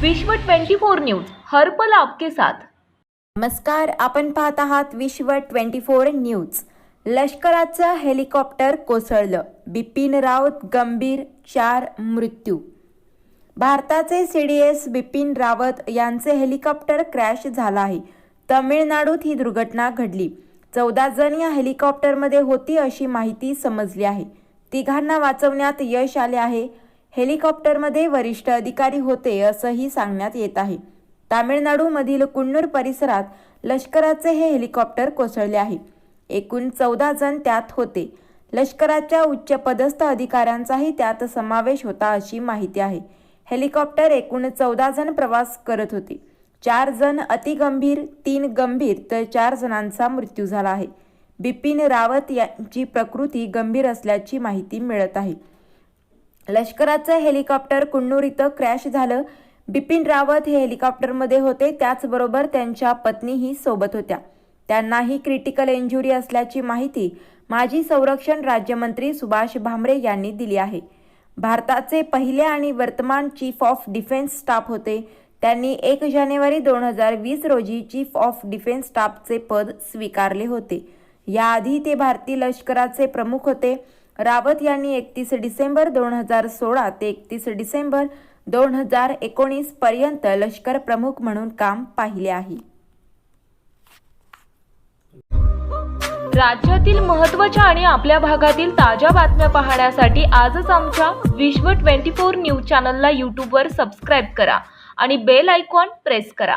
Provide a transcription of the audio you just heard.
विश्व 24 न्यूज हर्पल आपके साथ. नमस्कार आपण पाहत आहात विश्व ट्वेंटी फोर न्यूज. लष्कराचं हेलिकॉप्टर कोसळलं. बिपिन राऊत गंभीर चार मृत्यू. भारताचे C D S Bipin Rawat यांचे हेलिकॉप्टर क्रॅश झालं आहे. तमिळनाडूत ही दुर्घटना घडली. चौदा जण या हेलिकॉप्टरमध्ये होती अशी माहिती समजली आहे. तिघांना वाचवण्यात यश आले आहे. हेलिकॉप्टरमध्ये वरिष्ठ अधिकारी होते असंही सांगण्यात येत आहे. तामिळनाडूमधील कुन्नूर परिसरात लष्कराचे हे हेलिकॉप्टर कोसळले आहे. एकूण चौदा जण त्यात होते. लष्कराच्या उच्चपदस्थ अधिकाऱ्यांचाही त्यात समावेश होता अशी माहिती आहे. हेलिकॉप्टर एकूण चौदा जण प्रवास करत होते. चार जण अतिगंभीर तीन गंभीर तर चार जणांचा मृत्यू झाला आहे. बिपिन रावत यांची प्रकृती गंभीर असल्याची माहिती मिळत आहे. लष्कराचं हेलिकॉप्टर कुन्नूर इथं क्रॅश झालं. बिपिन रावत हे हेलिकॉप्टरमध्ये होते त्याचबरोबर त्यांच्या पत्नीही सोबत होत्या. त्यांनाही क्रिटिकल इंजुरी असल्याची माहिती माजी संरक्षण राज्यमंत्री सुभाष भामरे यांनी दिली आहे. भारताचे पहिले आणि वर्तमान चीफ ऑफ डिफेन्स स्टाफ होते. त्यांनी एक जानेवारी दोन हजार वीस रोजी चीफ ऑफ डिफेन्स स्टाफचे पद स्वीकारले होते. याआधी ते भारतीय लष्कराचे प्रमुख होते. रावत यांनी एकतीस डिसेंबर दोन हजार सोळा ते एकतीस डिसेंबर दोन हजार एकोणीस पर्यंत लष्कर प्रमुख म्हणून काम पाहिले आहे. राज्यातील महत्त्वाच्या आणि आपल्या भागातील ताज्या बातम्या पाहण्यासाठी आजच आमच्या विश्व 24 न्यूज चॅनलला यूट्यूबवर सबस्क्राईब करा आणि बेल आयकॉन प्रेस करा.